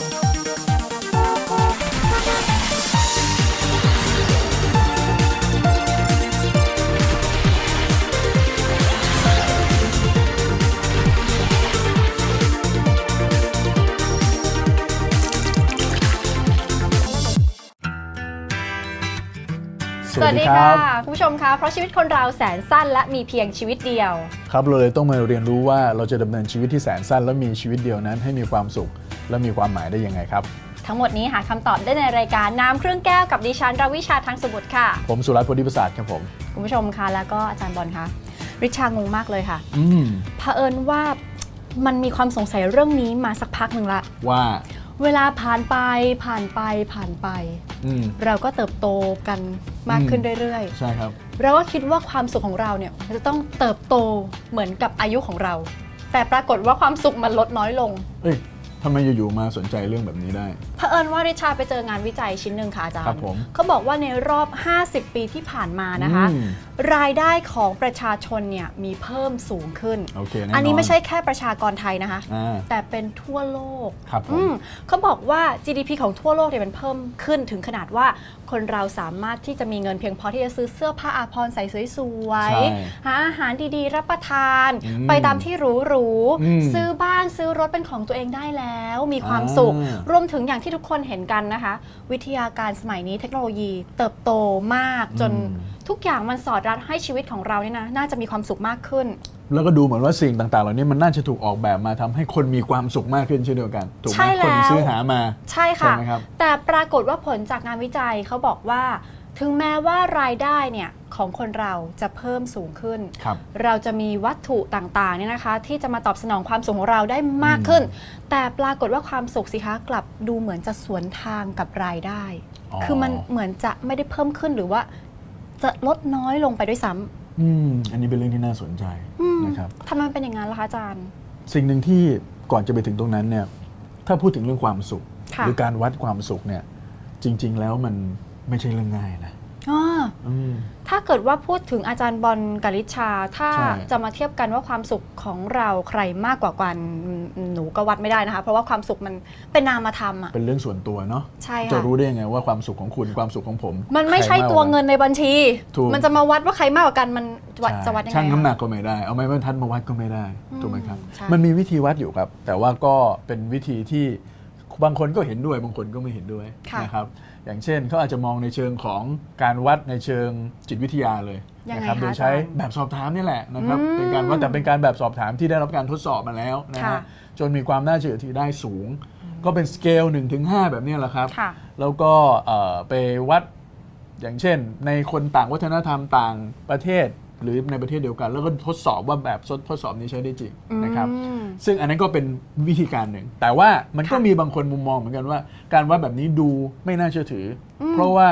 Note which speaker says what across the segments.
Speaker 1: สวัสดีค่ะคุณผู้ชมคะเพราะชีวิตคนเราแสนสั้นและมีเพียงชีวิตเดียว
Speaker 2: ครับเราเลยต้องมาเรียนรู้ว่าเราจะดำเนินชีวิตที่แสนสั้นและมีชีวิตเดียวนั้นให้มีความสุข และมีความหมายได้ยังไงครับ
Speaker 1: ทั้งหมดนี้หาคำตอบได้ในรายการน้ำเครื่องแก้วกับดิฉันราวิชาทางสมุทรค่ะ
Speaker 2: ผมสุรัตน์โพธิประสาทครับผม
Speaker 1: คุณผู้ชมคะแล้วก็อาจารย์บอลคะริชางงมากเลยค่ะ
Speaker 2: อืม
Speaker 1: เผอิญว่ามันมีความสงสัยเรื่องนี้มาสักพักหนึ่งละ
Speaker 2: ว่า
Speaker 1: เวลาผ่านไปผ่านไปผ่านไป
Speaker 2: อืม
Speaker 1: เราก็เติบโตกันมากขึ้นเรื่อย
Speaker 2: ใช่ครับ
Speaker 1: ๆ เราก็คิดว่าความสุขของเราเนี่ยมันจะต้องเติบโตเหมือนกับอายุของเรา แต่ปรากฏว่าความสุขมันลดน้อยลง
Speaker 2: เอ้ย ทำไมอยู่ๆมาสนใจเรื่องแบบนี้ได้
Speaker 1: เผอิญว่าริชาไปเจองานวิจัยชิ้นหนึ่งค่ะอาจารย์
Speaker 2: ครับผม
Speaker 1: เขาบอกว่าในรอบ 50 ปีที่ผ่านมานะคะ
Speaker 2: อืม
Speaker 1: รายได้ของประชาชนเนี่ยมีเพิ่มสูงขึ้น
Speaker 2: โอเคแน่นอน
Speaker 1: อันนี้ไม่ใช่แค่ประชากรไทยนะคะ
Speaker 2: อ่า
Speaker 1: แต่เป็นทั่วโลก
Speaker 2: ครับผม
Speaker 1: อืมเขาบอกว่า GDP ของทั่วโลกเนี่ยมันเพิ่มขึ้นถึงขนาดว่าคนเราสามารถที่จะมีเงินเพียงพอที่จะซื้อเสื้อผ้าอาภรณ์ใส่สวย
Speaker 2: ใช่
Speaker 1: ๆ หาอาหารดีๆ รับประทาน
Speaker 2: อืม
Speaker 1: ไปตามที่หรู
Speaker 2: อืม
Speaker 1: ๆ ซื้อบ้านซื้อรถเป็นของตัวเองได้แล้ว มีความ
Speaker 2: อ่า
Speaker 1: สุขรวมถึงอย่างที่ทุกคนเห็นกันนะคะ วิทยาการสมัยนี้เทคโนโลยีเติบโตมากจน
Speaker 2: อืม
Speaker 1: ทุกอย่างมันสอดรัดให้ชีวิตของเราเนี่ยนะน่าจะมีความสุขมากขึ้น
Speaker 2: แล้วก็ดูเหมือนว่าสิ่งต่างๆ เหล่านี้มันน่าจะถูกออกแบบมาทำให้คนมีความสุขมากขึ้นเช่นเดียวกันถูกไห
Speaker 1: ใช่
Speaker 2: ม
Speaker 1: แล้ว
Speaker 2: คนซื้อหามา
Speaker 1: ใช่ค่ะ
Speaker 2: ใช่ไหมครับ
Speaker 1: แต่ปรากฏว่าผลจากงานวิจัยเขาบอกว่า ถึงแม้ว่ารายได้เนี่ยของคนเราจะเพิ่มสูงขึ้น
Speaker 2: ครับ
Speaker 1: เราจะมีวัตถุต่างๆเนี่ยนะคะ ที่จะมาตอบสนองความสุขของเราได้มากขึ้น แต่ปรากฏว่าความสุขสิคะกลับดูเหมือนจะสวนทางกับรายได้
Speaker 2: อ๋อ
Speaker 1: คือมันเหมือนจะไม่ได้เพิ่มขึ้นหรือว่า จะลดน้อยลงไปด้วยซ้
Speaker 2: อืมอันนี้เป็นเรื่องที่น่าสนใจำ
Speaker 1: อืม
Speaker 2: นะครับ
Speaker 1: ทำไมมันเป็นอย่างนั้นล่ะคะอาจารย์
Speaker 2: สิ่งหนึ่งที่ก่อนจะไปถึงตรงนั้นเนี่ยถ้าพูดถึงเรื่องความสุข
Speaker 1: ค่ะ
Speaker 2: หรือการวัดความสุขเนี่ยจริง ๆ แล้วมันไม่ใช่เรื่องง่ายนะ
Speaker 1: อ่า
Speaker 2: อืม
Speaker 1: ถ้าเกิดว่าพูดถึงอาจารย์บอลกลิชา ถ้า
Speaker 2: ใช่
Speaker 1: จะมาเทียบกันว่าความสุขของเราใครมากกว่ากันอืมหนูก็วัดไม่ได้นะคะ เพราะว่าความสุขมันเป็นนามธรรมอะ
Speaker 2: เป็นเรื่องส่วนตัวเนาะ
Speaker 1: ใช่
Speaker 2: จะ
Speaker 1: ค่ะ
Speaker 2: รู้ได้ยังไงว่าความสุขของคุณความสุขของผม
Speaker 1: มันไม่ใช่
Speaker 2: ใครากกา
Speaker 1: ตัวเงินในบัญชี
Speaker 2: ถูก
Speaker 1: มันจะมาวัดว่าใครมากกว่ากันมันวัด
Speaker 2: ใช่
Speaker 1: จะวัดยังไง
Speaker 2: ช่างน้ำหนั
Speaker 1: อะ
Speaker 2: กก็ไม่ได้ เอาไม้บรรทัดมาวัดก็ไม่ได้
Speaker 1: อืม
Speaker 2: ถูกไหมครับ
Speaker 1: ใช่
Speaker 2: มันมีวิธีวัดอยู่ครับ แต่ว่าก็เป็นวิธีที่บางคนก็เห็นด้วยบางคนก็ไม่เห็นด้วย
Speaker 1: ค่ะ
Speaker 2: นะครับ อย่างเช่นเขาอาจจะมองในเชิงของการวัดในเชิงจิตวิทยาเลย
Speaker 1: ยัง
Speaker 2: นะ
Speaker 1: ไง
Speaker 2: ครับ
Speaker 1: คะ
Speaker 2: โดยใช้
Speaker 1: อาจารย์
Speaker 2: แบบสอบถามนี่แหละนะครับ
Speaker 1: อืม
Speaker 2: เป็นการวัดแต่เป็นการแบบสอบถามที่ได้รับการทดสอบมาแล้วนะ
Speaker 1: ค่ะ
Speaker 2: ฮะจนมีความน่าเชื่อถือได้สูง ก็เป็นสเกล1-5ถึง5แบบเนี้ยแหละครับ
Speaker 1: ค่ะ
Speaker 2: แล้วก็เอ่อไปวัดอย่างเช่น ในคนต่างวัฒนธรรมต่างประเทศ หรือในประเทศเดียวกัน แล้วก็ทดสอบว่าแบบทดสอบนี้ใช้ได้จริงนะครับ
Speaker 1: อืม
Speaker 2: ซึ่งอันนั้นก็เป็นวิธีการหนึ่ง แต่ว่ามันก็
Speaker 1: ค่ะ
Speaker 2: มีบางคนมุมมองเหมือนกันว่า การวัดแบบนี้ดูไม่น่าเชื่อถืออ
Speaker 1: ม
Speaker 2: เพราะว่า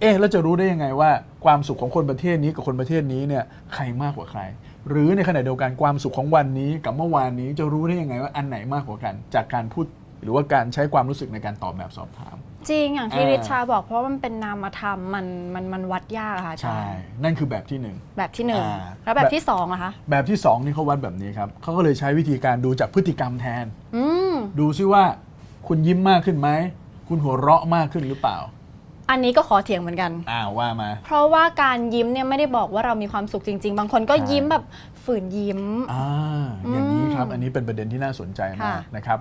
Speaker 2: เอ๊ะแล้วจะรู้ได้ยังไงว่า ความสุขของคนประเทศนี้กับคนประเทศนี้เนี่ยใครมากกว่าใคร หรือในขณะเดียวกันความสุขของวันนี้กับเมื่อวานนี้จะรู้ได้ยังไงว่าอันไหนมากกว่ากัน จากการพูดหรือว่าการใช้ความรู้สึกในการตอบแบบสอบถาม
Speaker 1: จริงอย่างที่
Speaker 2: อ่า
Speaker 1: ริชาบอกเพราะว่ามันเป็นนามธรรมมันมันมันวัดยากอะค่ะอาจา
Speaker 2: ใช่
Speaker 1: รย์
Speaker 2: นั่นคือแบบที่หนึ่ง
Speaker 1: แบบที่หนึ่ง
Speaker 2: อ่า
Speaker 1: แล้วแบบที่สองอะคะ
Speaker 2: แบบที่2นี่เขาวัดแบบนี้ครับเขาก็เลยใช้วิธีการดูจากพฤติกรรมแทน
Speaker 1: อืม
Speaker 2: ดูซิว่าคุณยิ้มมากขึ้นไหม คุณหัวเราะมากขึ้นหรือเปล่า
Speaker 1: อันนี้ก็ขอเถียงเหมือนกัน
Speaker 2: อ้าวว่ามา
Speaker 1: เพราะว่าการยิ้มเนี่ยไม่ได้บอกว่าเรามีความสุขจริง ๆ บางคนก็
Speaker 2: ใช่
Speaker 1: ยิ้มแบบฝืนยิ้ม
Speaker 2: อ่าอย่างนี้ครับ
Speaker 1: อืม
Speaker 2: อันนี้เป็นประเด็นที่น่าสนใจมาก
Speaker 1: ค่ะ
Speaker 2: นะครับ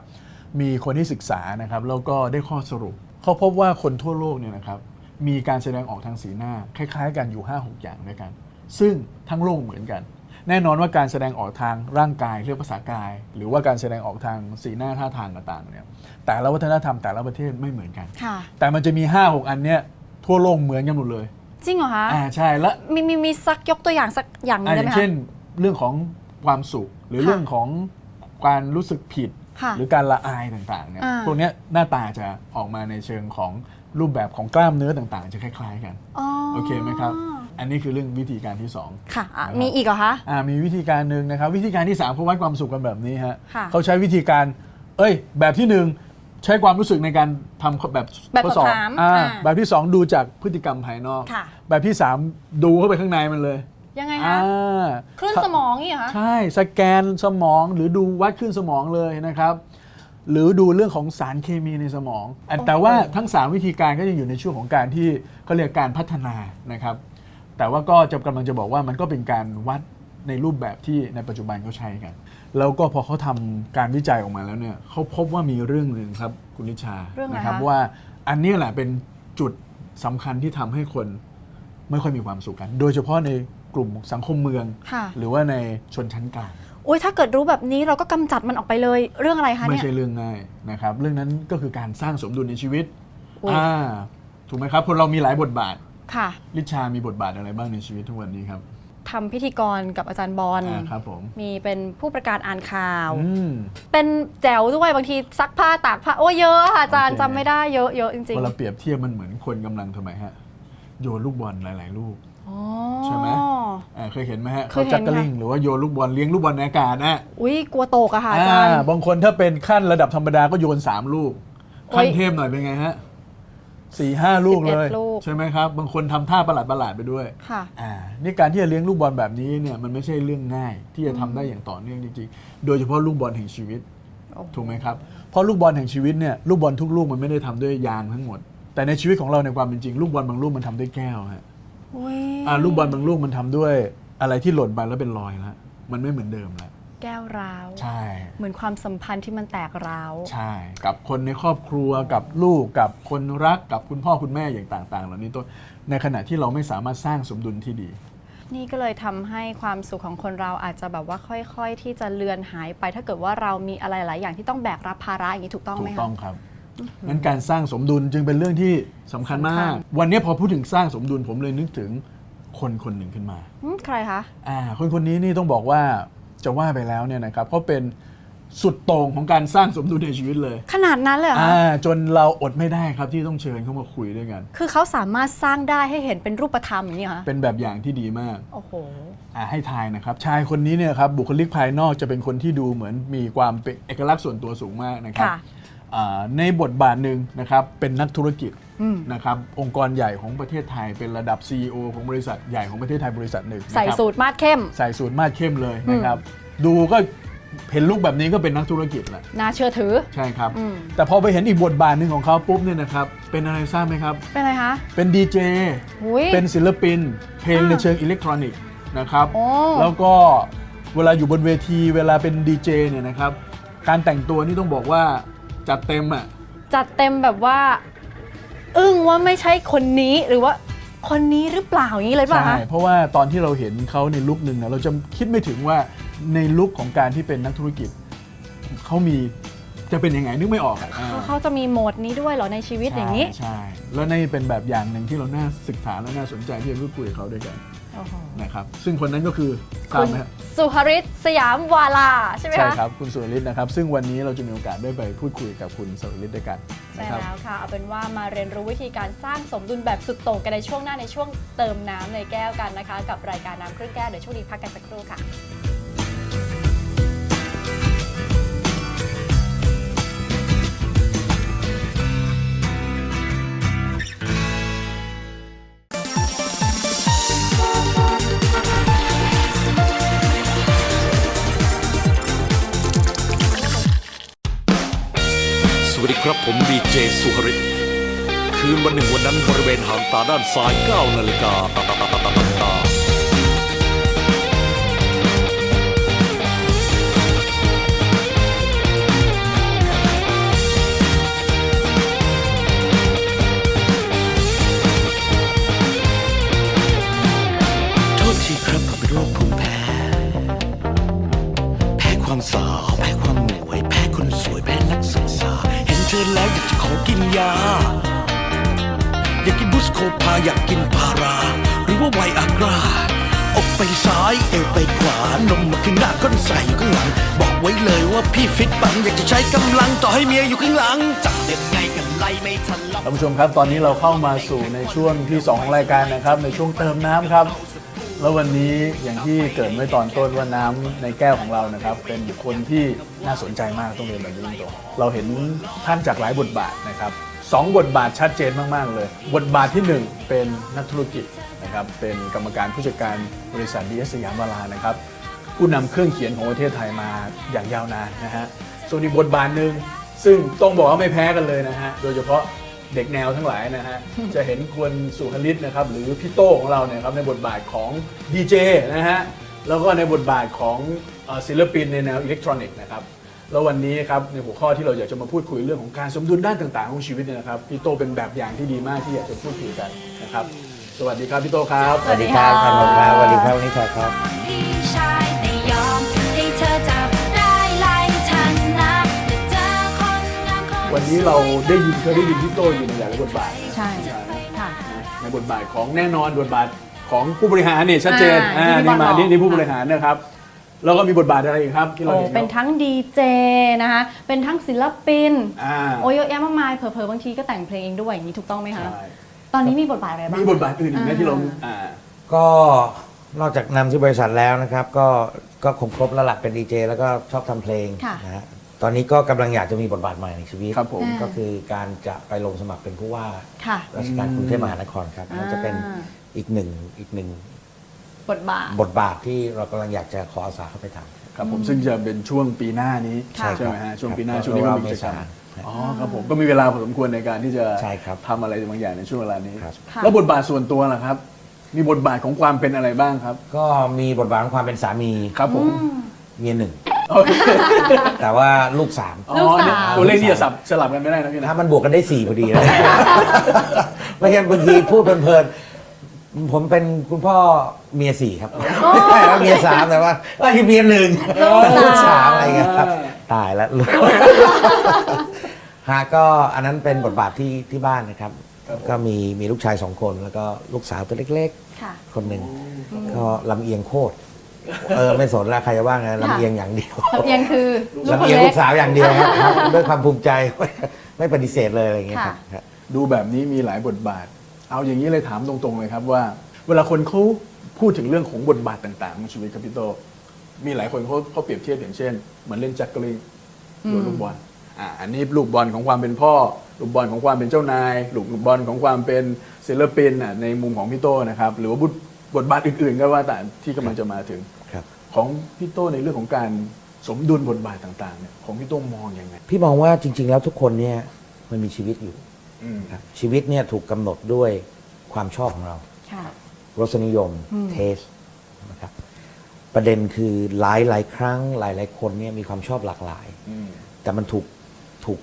Speaker 2: มีคนที่ศึกษานะครับ แล้วก็ได้ข้อสรุป เขาพบว่าคนทั่วโลกเนี่ยนะครับมีการแสดงออกทางสีหน้า คล้ายๆ กันอยู่ 5-6 อย่างด้วยกัน ซึ่งทั้งโลกเหมือนกัน แน่นอนว่าการแสดงออกทางร่างกายเรียกภาษากาย หรือว่าการแสดงออกทางสีหน้าท่าทางต่างๆเนี่ยแต่ละวัฒนธรรมแต่ละประเทศไม่เหมือนกัน
Speaker 1: ค่ะ
Speaker 2: แต่มันจะมี 5-6 อันเนี้ยทั่วโลกเหมือนกันหมดเลย
Speaker 1: จริงเหรอคะ
Speaker 2: อ่าใช่แล้ว
Speaker 1: มีมีมีสักยกตัวอย่างสักอย่างหนึ
Speaker 2: อ่างอ
Speaker 1: ได้ไหม
Speaker 2: ย่าง
Speaker 1: คะ
Speaker 2: เช่นเรื่องของความสุขหรือ
Speaker 1: ค่ะ
Speaker 2: เรื่องของการรู้สึกผิด
Speaker 1: ค่ะ
Speaker 2: หรือการละอายต่างๆเนี่ย
Speaker 1: อ่า
Speaker 2: พวกเนี้ยหน้าตาจะออกมาในเชิงของรูปแบบของกล้ามเนื้อต่างๆ จะคล้าย ๆ กัน
Speaker 1: อ๋อ
Speaker 2: โอเคไหมครับ อันนี้คือเรื่องวิธีการที่สอง
Speaker 1: ค่ะอะ
Speaker 2: นะครับ
Speaker 1: มีอีกเหรอคะ
Speaker 2: อ่ามีวิธีการหนึ่งนะครับ วิธีการที่สามเขาวัดความสุขกันแบบนี้ฮะ
Speaker 1: ค่ะ
Speaker 2: เขาใช้วิธีการ เอ้ย แบบที่หนึ่งใช้ความรู้สึกในการทำแบบ
Speaker 1: แบบ
Speaker 2: ทด
Speaker 1: ส
Speaker 2: ส
Speaker 1: อ
Speaker 2: อ
Speaker 1: บบถาม
Speaker 2: อ่า
Speaker 1: อ่า
Speaker 2: แบบที่สองดูจากพฤติกรรมภายนอก
Speaker 1: ค่ะ
Speaker 2: แบบที่สามดูเข้าไปข้างในมันเลย
Speaker 1: ยังไง
Speaker 2: อ่า
Speaker 1: คะคลื่นสมองนี่เหรอคะ
Speaker 2: ใช่สแกนสมองหรือดูวัดขึ้นสมองเลยนะครับ หรือดูเรื่องของสารเคมีในสมองอะแต่ว่าทั้ง 3 วิธีการก็ยังอยู่ในช่วงของการที่เขาเรียกการพัฒนานะครับ แต่ว่าก็จะกำลังจะบอกว่ามันก็เป็นการวัดในรูปแบบที่ในปัจจุบันเขาใช้กัน แล้วก็พอเขาทำการวิจัยออกมาแล้วเนี่ยเขาพบว่ามีเรื่องหนึ่งครับคุณลิชา
Speaker 1: เรื่องอะไร
Speaker 2: นะครับ
Speaker 1: คะ
Speaker 2: ว่าอันเนี้ยแหละเป็นจุดสำคัญที่ทำให้คนไม่ค่อยมีความสุขกัน โดยเฉพาะใน กลุ่มสังคมเมือง
Speaker 1: ค่ะ
Speaker 2: หรือว่าในชนชั้นกลาง
Speaker 1: อุ้ยถ้าเกิดรู้แบบนี้เราก็กำจัดมันออกไปเลยเรื่องอะไรคะ
Speaker 2: ไม่
Speaker 1: เนี่ย
Speaker 2: ใช่เรื่องง่ายนะครับ เรื่องนั้นก็คือการสร้างสมดุลในชีวิต
Speaker 1: อุ๊ย
Speaker 2: อ่าถูกไหมครับคนเรามีหลายบทบาท
Speaker 1: ค่ะ
Speaker 2: ลิชามีบทบาทอะไรบ้างในชีวิตทุกวันนี้ครับ
Speaker 1: ทำพิธีกรกับอาจารย์บอล
Speaker 2: อ่าครับผม
Speaker 1: มีเป็นผู้ประกาศอ่านข่าว
Speaker 2: อืม
Speaker 1: เป็นแจ๋วด้วยบางทีซักผ้าตากผ้าโอ้เยอะค่ะอาจารย์
Speaker 2: โอเค
Speaker 1: จำไม่ได้เยอะเยอะจริง
Speaker 2: เวลาเปรียบเทียบมันเหมือนคนกำลังทำไมฮะ โยนลูกบอลหลาย ๆ ลูก
Speaker 1: ๆอ๋อ
Speaker 2: ใช่ไหมอ่าเคยเห็นไหมฮะ
Speaker 1: เค
Speaker 2: เขา
Speaker 1: ยเห็น
Speaker 2: จักกะลิงหรือว่าโยนลูกบอลเลี้ยงลูกบอลในอากาศนะ
Speaker 1: อุ้ยกลัวตกอะค่ะอาจารย์
Speaker 2: บางคนถ้าเป็นขั้นระดับธรรมดาก็โยน 3 ลูก
Speaker 1: โอ้ย
Speaker 2: ขั้นเทพหน่อยเป็นไงฮะสี่ห้าลูกเลย
Speaker 1: 11ลูก
Speaker 2: ใช่ไหมครับ บางคนทำท่าประหลาดประหลาดๆไปด้วย
Speaker 1: ค่ะ
Speaker 2: อ่านี่การที่จะเลี้ยงลูกบอลแบบนี้เนี่ยมันไม่ใช่เรื่องง่ายที่จะทำได้อย่างต่อเนื่องจริงๆ โดยเฉพาะลูกบอลแห่งชีวิต
Speaker 1: โอ้โห
Speaker 2: ถูกไหมครับเพราะลูกบอลแห่งชีวิตเนี่ยลูกบอลทุกลูกมันไม่ได้ทำด้วยยางทั้งหมด แต่ในชีวิตของเราในความเป็นจริงลูกบอลบางลูกมันทำด้วยแก้วฮะ
Speaker 1: อุ๊ย
Speaker 2: อ่าลูกบอลบางลูกมันทำด้วย อะไรที่หล่นไปแล้วเป็นรอยแล้วมันไม่เหมือนเดิมแล้ว
Speaker 1: แก้วร้าว
Speaker 2: ใช่
Speaker 1: เหมือนความสัมพันธ์ที่มันแตกร้าว
Speaker 2: ใช่ กับคนในครอบครัวกับลูกกับคนรักกับคุณพ่อคุณแม่อย่างต่าง ๆ เหล่านี้ต้นในขณะที่เราไม่สามารถสร้างสมดุลที่ดี
Speaker 1: นี่ก็เลยทำให้ความสุขของคนเราอาจจะแบบว่าค่อย ๆ ที่จะเลือนหายไป ถ้าเกิดว่าเรามีอะไรหลายอย่างที่ต้องแบกรับภาระอย่างนี้ถูกต้อง
Speaker 2: ถู
Speaker 1: ไหม
Speaker 2: ก
Speaker 1: คะ
Speaker 2: ต้องครับ งั้นการสร้างสมดุลจึงเป็นเรื่องที่สำคัญมา
Speaker 1: สำคั
Speaker 2: ก
Speaker 1: ญ
Speaker 2: วันนี้พอพูดถึงสร้างสมดุลผมเลยนึกถึงคนคนหนึ่งขึ้นมา
Speaker 1: อืมใครคะ
Speaker 2: อ่าคนคนนี้นี่ต้องบอกว่าจะว่าไปแล้วเนี่ยนะครับเขาเป็นสุดโต่งของการสร้างสมดุลในชีวิตเลย
Speaker 1: ขนาดนั้นเลยเหรอคะ
Speaker 2: อ่าจนเราอดไม่ได้ครับที่ต้องเชิญเขามาคุยด้วยกัน
Speaker 1: คือเขาสามารถสร้างได้ให้เห็นเป็นรูปธรรมอย่างนี้เหรอคะ
Speaker 2: เป็นแบบอย่างที่ดีมาก
Speaker 1: โอ้โห
Speaker 2: อ่าให้ทายนะครับ ชายคนนี้เนี่ยครับบุคลิกภายนอกจะเป็นคนที่ดูเหมือนมีความเป็นเอกลักษณ์ส่วนตัวสูงมากนะครับ
Speaker 1: ค่ะ
Speaker 2: อ่า ในบทบาทหนึ่งนะครับเป็นนักธุรกิจ
Speaker 1: อืม
Speaker 2: นะครับองค์กรใหญ่ของประเทศไทยเป็นระดับ CEO ของบริษัทใหญ่ของประเทศไทยบริษัทหนึ่งนะครับ
Speaker 1: ใส่สูตรมาดเข้ม
Speaker 2: ใส่สูตรมาดเข้มเลยนะครับ ดูก็เห็นลุกแบบนี้ก็เป็นนักธุรกิจแหละ
Speaker 1: น่าเชื่อถือ
Speaker 2: ใช่ครับ
Speaker 1: อืม
Speaker 2: แต่พอไปเห็นอีกบทบาทหนึ่งของเขาปุ๊บเนี่ยนะครับ เป็นอะไรทราบไหมครับ
Speaker 1: เป็นอะไรคะ
Speaker 2: เป็นดีเจ
Speaker 1: หุย
Speaker 2: เป็นศิลปิน เพลง
Speaker 1: อ่า
Speaker 2: ในเชิงอิเล็กทรอนิกส์นะครับ
Speaker 1: โอ้
Speaker 2: แล้วก็เวลาอยู่บนเวทีเวลาเป็นดีเจเนี่ยนะครับการแต่งตัวนี่ต้องบอกว่า จัดเต็มอะ
Speaker 1: จัดเต็มแบบว่า อึ้งว่าไม่ใช่คนนี้หรือว่าคนนี้หรือเปล่าอย่างนี้เลยหรือเปล่า
Speaker 2: ใช่
Speaker 1: คะ
Speaker 2: เพราะว่าตอนที่เราเห็นเขาในลุคหนึ่งนะเราจะคิดไม่ถึงว่าในลุคของการที่เป็นนักธุรกิจ เขามีจะเป็นยังไงนึกไม่ออกอะอ่า
Speaker 1: เขาจะมีโหมดนี้ด้วยเหรอในชีวิตอย่างนี้
Speaker 2: ใช่ใช่ แล้วนี่เป็นแบบอย่างหนึ่งที่เราน่าศึกษาและน่าสนใจที่จะพูดคุยกับเขาด้วยกัน
Speaker 1: โอ้โห
Speaker 2: นะครับซึ่งคนนั้นก็คือทรา
Speaker 1: คุ
Speaker 2: บ
Speaker 1: ณ
Speaker 2: ไหมฮะ
Speaker 1: สุภริตสยามวาลาใช่ไหม
Speaker 2: ใช่
Speaker 1: คะ
Speaker 2: ครับคุณสุรฤทธิ์นะครับ ซึ่งวันนี้เราจะมีโอกาสได้ไปพูดคุยกับคุณสุรฤทธิ์ด้วยกัน
Speaker 1: ใช่
Speaker 2: นะครับ
Speaker 1: แล้วค่ะเอาเป็นว่ามาเรียนรู้วิธีการสร้างสมดุลแบบสุดโต่งกันในช่วงหน้าในช่วงเติมน้ำในแก้วกันนะคะ กับรายการน้ำครึ่งแก้วเดี๋ยวช่วงนี้พักกันสักครู่ค่ะ
Speaker 3: ผมดีเจสุหริต คืนวันหนึ่งวันนั้นบริเวณหางตาด้านซ้าย 9 นาฬิกา ยา อยากกินบุสโคพาอยากกินพารา หรือว่าไวอากราออกไปซ้ายเอวไปขวานมมาขึ้นหน้าก้นใส่อยู่ข้างหลัง บอกไว้เลยว่าพี่ฟิตปัง อยากจะใช้กำลังต่อให้เมียอยู่ข้างหลังจับยังไงกันไล่ไม่ทันล็อก
Speaker 2: ท่านผู้ชมครับตอนนี้เราเข้ามาสู่ในช่วงที่2ของรายการนะครับ ในช่วงเติมน้ำครับ แล้ววันนี้อย่างที่เกริดไว้ตอนต้นว่าน้ำในแก้วของเรานะครับ เป็นบุคคลที่น่าสนใจมากต้องเรียนแบบนี้ตรงๆเราเห็นท่านจากหลายบทบาทนะครับ สองบทบาทชัดเจนมาก ๆ เลย บทบาทที่หนึ่งเป็นนักธุรกิจนะครับเป็นกรรมการผู้จัดการบริษัทดีเอสยามวาลานะครับผู้นำเครื่องเขียนของประเทศไทยมาอย่างยาวนานนะฮะส่วนอีกบทบาทหนึ่งซึ่งต้องบอกว่าไม่แพ้กันเลยนะฮะโดยเฉพาะเด็กแนวทั้งหลายนะฮะ จะเห็นควรสุฮลิตนะครับหรือพี่โต้ของเราเนี่ยครับในบทบาทของดีเจนะฮะ แล้วก็ในบทบาทของศิลปินในแนวอิเล็กทรอนิกส์นะครับ แล้ววันนี้ครับในหัวข้อที่เราอยากจะมาพูดคุยเรื่องของการสมดุลด้านต่างๆ ของชีวิตเนี่ยนะครับพี่โต้เป็นแบบอย่างที่ดีมากที่อยากจะพูดคุยกันนะครับ สวัสดีครับพี่โต้ครับ
Speaker 1: สวัสดีครับ
Speaker 4: ท่านผมครับสวัสดีครับวันนี้ครับ
Speaker 5: พี่ชายไม่ยอมให้เธอจับได้ไล่ฉันนะแต่เจอคนงามคน
Speaker 2: วันนี้เราได้ยินเคยได้ยินพี่โต้อยู่ในหลายๆบทบาท
Speaker 1: ใช่ค่ะ
Speaker 2: ในบทบาทของแน่นอนบทบาทของผู้บริหารเนี่ยชัดเจน
Speaker 1: อ่า
Speaker 2: อ่า
Speaker 1: ที่พี่
Speaker 2: นี่มา
Speaker 1: บอลบอก
Speaker 2: นี่นี่ผู้บริหารนะครับ แล้วก็มีบทบาทอะไรอีกครับ ที่เรา
Speaker 1: โอ้
Speaker 2: เห็น
Speaker 1: เป็นทั้งดีเจนะคะ เป็นทั้งศิลปิน
Speaker 2: อ่า
Speaker 1: โอ้เยอะแยะมากมายเผลอๆบางทีก็แต่งเพลงเองด้วยอย่างนี้ถูกต้องไหมคะ
Speaker 2: ใช่
Speaker 1: ตอนนี้มีบทบาทอะไรบ้าง
Speaker 2: มีบทบาทอื่นอีกไหม
Speaker 1: อ่า
Speaker 2: ที่เราอ่า
Speaker 4: ก็นอกจากนำที่บริษัทแล้วนะครับ ก็ก็คงครบแล้วล่ะเป็นดีเจแล้วก็ชอบทำเพลง
Speaker 1: ค่ะ
Speaker 4: นะฮะตอนนี้ก็กำลังอยากจะมีบทบาทใหม่ในชีวิต
Speaker 2: ครับผม
Speaker 1: อ่า
Speaker 4: ก็คือการจะไปลงสมัครเป็นผู้ว่า
Speaker 1: ค่ะ
Speaker 4: ราชการ
Speaker 2: อืม
Speaker 4: กรุงเทพมหานครครับ
Speaker 1: อ่า
Speaker 4: นั่นจะเป็นอีกหนึ่งอีกหนึ่ง
Speaker 1: บทบาท
Speaker 4: บทบาทที่เรากำลังอยากจะขออาสาเข้าไปทำ
Speaker 2: ครับผมซึ่งจะเป็นช่วงปีหน้านี้
Speaker 1: ค่ะ
Speaker 2: ใช่ไหมฮะช่วงปีหน้า
Speaker 4: ครับ
Speaker 2: ช่วงนี้ก็มี
Speaker 4: เม
Speaker 2: กิจกรรม
Speaker 4: ษา
Speaker 2: อ๋อครับผมก็มีเวลาพอสมควรในการที่จะ
Speaker 4: ใช่ครับ
Speaker 2: ทำอะไรบางอย่างในช่วงเวลานี้
Speaker 4: ครับ
Speaker 1: ค่ะ
Speaker 2: แล้วบทบาทส่วนตัวล่ะครับ มีบทบาทของความเป็นอะไรบ้างครับ
Speaker 4: ก็มีบทบาทของความเป็นสามี
Speaker 2: ครับผม
Speaker 4: เมียหนึ่ง
Speaker 2: โอเค
Speaker 4: แต่ว่าลูกสาม
Speaker 2: อ๋อ
Speaker 1: ลูกสาว
Speaker 2: เนี่ยตัวเลขนี่จะสับสลับกันไม่ได้นะพี่นะ
Speaker 4: ถ้ามันบวกกันได้สี่พอดีนะ ไม่ใช่บางทีพูดเพลินๆ ผมเป็นคุณพ่อเมียสี่ครับไม่ว่าเมียสามแต่ว่าเอ้ยเมียหนึ่ง
Speaker 1: ลูกสาม
Speaker 4: ลูกสามอะไรเงี้ยครับ ตายแล้วลูกฮะก็อันนั้นเป็นบทบาทที่ที่บ้านนะครับ
Speaker 2: ครับผม
Speaker 4: ก็มีมีลูกชายสองคนแล้วก็ลูกสาวตัวเล็ก
Speaker 1: ค่ะ
Speaker 4: ๆคนหนึ่งก็ลำเอียงโคตรเออไม่สนแล้วใครจะว่าไงลำเอียงอย่างเดียว
Speaker 1: ลำเอียงคือลูก
Speaker 4: ลำ
Speaker 1: คน
Speaker 4: เอียง
Speaker 1: เล็
Speaker 4: ลู
Speaker 1: ก
Speaker 4: กสาวอย่างเดียวครับครับด้วยความภูมิใจไม่ปฏิเสธเลยอะไรอย่างเงี้ยครับ
Speaker 1: ค่ะ
Speaker 4: ครับ
Speaker 2: ดูแบบนี้มีหลายบทบาท เอาอย่างนี้เลยถามตรงๆเลยครับว่า เวลาคนเขาพูดถึงเรื่องของบทบาทต่างๆในชีวิตครับพี่โต มีหลายคนเขาเขาเปรียบเทียบอย่างเช่น เหมือนเล่นแจ็คเกอร์ลิงโยนลูกบอลอ่าอันนี้ลูกบอลของความเป็นพ่อ ลูกบอลของความเป็นเจ้านายลูกบอลของความเป็นศิลปินอะในมุมของพี่โตนะครับหรือว่าบทบทบาทอื่นๆก็ว่าแต่ที่กำลังจะมาถึง
Speaker 4: ครับ
Speaker 2: ของพี่โตในเรื่องของการสมดุลบทบาทต่างๆเนี่ยของพี่โตมองยังไง
Speaker 4: พี่มองว่าจริง ๆ แล้วทุกคนเนี่ยมันมีชีวิตอยู่
Speaker 2: อืม
Speaker 4: ครับชีวิตเนี่ยถูกกำหนดด้วยความชอบของเรา
Speaker 1: ค่ะ
Speaker 4: รสนิยม
Speaker 1: อืม
Speaker 4: เทสนะครับประเด็นคือหลายหลายๆครั้งหลายหลายๆคนเนี่ยมีความชอบหลากหลาย
Speaker 2: อืม
Speaker 4: แต่มันถูกถูก